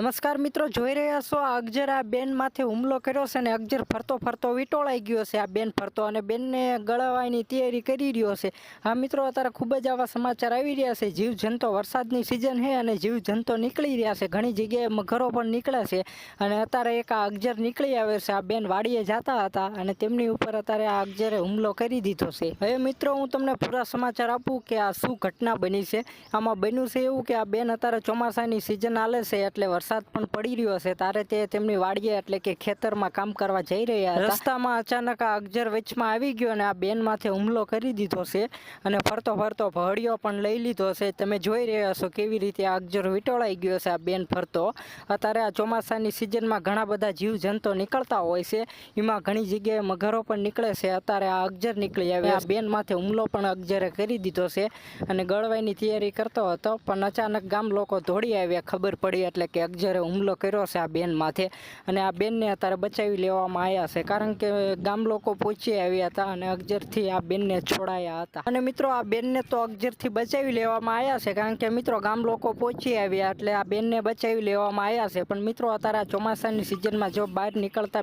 નમસ્કાર મિત્રો, જોઈ રહ્યા છો આ અગજર આ બેનમાંથી હુમલો કર્યો છે ને અગજર ફરતો ફરતો વીંટોળાઈ ગયો છે આ બેન ફરતો અને બેનને ગળવાની તૈયારી કરી રહ્યો છે. હા મિત્રો, અત્યારે ખૂબ જ આવા સમાચાર આવી રહ્યા છે. જીવજંતો વરસાદની સિઝન છે અને જીવજંતો નીકળી રહ્યા છે. ઘણી જગ્યાએ ઘરો પણ નીકળે છે અને અત્યારે એક આ અગજર નીકળી આવે છે. આ બેન વાડીએ જતા હતા અને તેમની ઉપર અત્યારે આ અગજરે હુમલો કરી દીધો છે. હવે મિત્રો, હું તમને પૂરા સમાચાર આપું કે આ શું ઘટના બની છે? આમાં બન્યું છે એવું કે આ બેન અત્યારે ચોમાસાની સિઝન હાલે છે એટલે વરસાદ પણ પડી રહ્યો છે. તારે તે તેમની વાડીએ એટલે કે ખેતરમાં કામ કરવા જઈ રહ્યા રસ્તામાં અચાનક આ અગજર વચમાં આવી ગયો અને આ બેન માથે હુમલો કરી દીધો છે અને ફરતો ફરતો ભડિયો પણ લઈ લીધો છે. તમે જોઈ રહ્યા છો કેવી રીતે આ અગજર વીંટોળાઈ ગયો છે આ બેન ફરતો. અત્યારે આ ચોમાસાની સિઝનમાં ઘણા બધા જીવજંતુ નીકળતા હોય છે. એમાં ઘણી જગ્યાએ મગરો પણ નીકળે છે. અત્યારે આ અગજર નીકળી આવે. આ બેન માથે હુમલો પણ અગજરે કરી દીધો છે અને ગળવાની તૈયારી કરતો હતો. પણ અચાનક ગામ લોકો દોડી આવ્યા. ખબર પડી એટલે કે અગજરે હુમલો કર્યો છે આ બેન માથે અને આ બેનને અત્યારે બચાવી લેવામાં આવ્યા છે. કારણ કે ગામ લોકો પહોંચી આવ્યા હતા અને અગજરથી આ બેનને છોડાયા હતા. અને મિત્રો, આ બેનને તો અગજરથી બચાવી લેવામાં આવ્યા છે કારણ કે મિત્રો, ગામ લોકો પહોંચી આવ્યા એટલે આ બેનને બચાવી લેવામાં આવ્યા છે. પણ મિત્રો, અત્યારે ચોમાસાની સિઝનમાં જો બહાર નીકળતા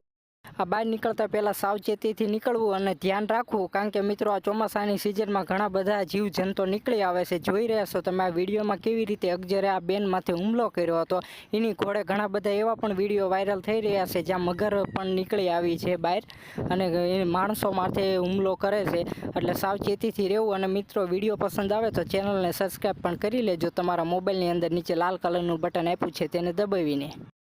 આ બહાર નીકળતા પહેલાં સાવચેતીથી નીકળવું અને ધ્યાન રાખવું. કારણ કે મિત્રો, આ ચોમાસાની સિઝનમાં ઘણા બધા જીવજંતુ નીકળી આવે છે. જોઈ રહ્યા છો તમે આ વિડીયોમાં કેવી રીતે અગજરે આ બેન માથે હુમલો કર્યો હતો. એની ઘોડે ઘણા બધા એવા પણ વીડિયો વાયરલ થઈ રહ્યા છે, જ્યાં મગર પણ નીકળી આવી છે બહાર. અને એ માણસો માથે હુમલો કરે છે. એટલે સાવચેતીથી રહેવું અને મિત્રો, વીડિયો પસંદ આવે તો ચેનલને સબસ્ક્રાઈબ પણ કરી લેજો. તમારા મોબાઈલની અંદર નીચે લાલ કલરનું બટન આપ્યું છે, તેને દબાવીને.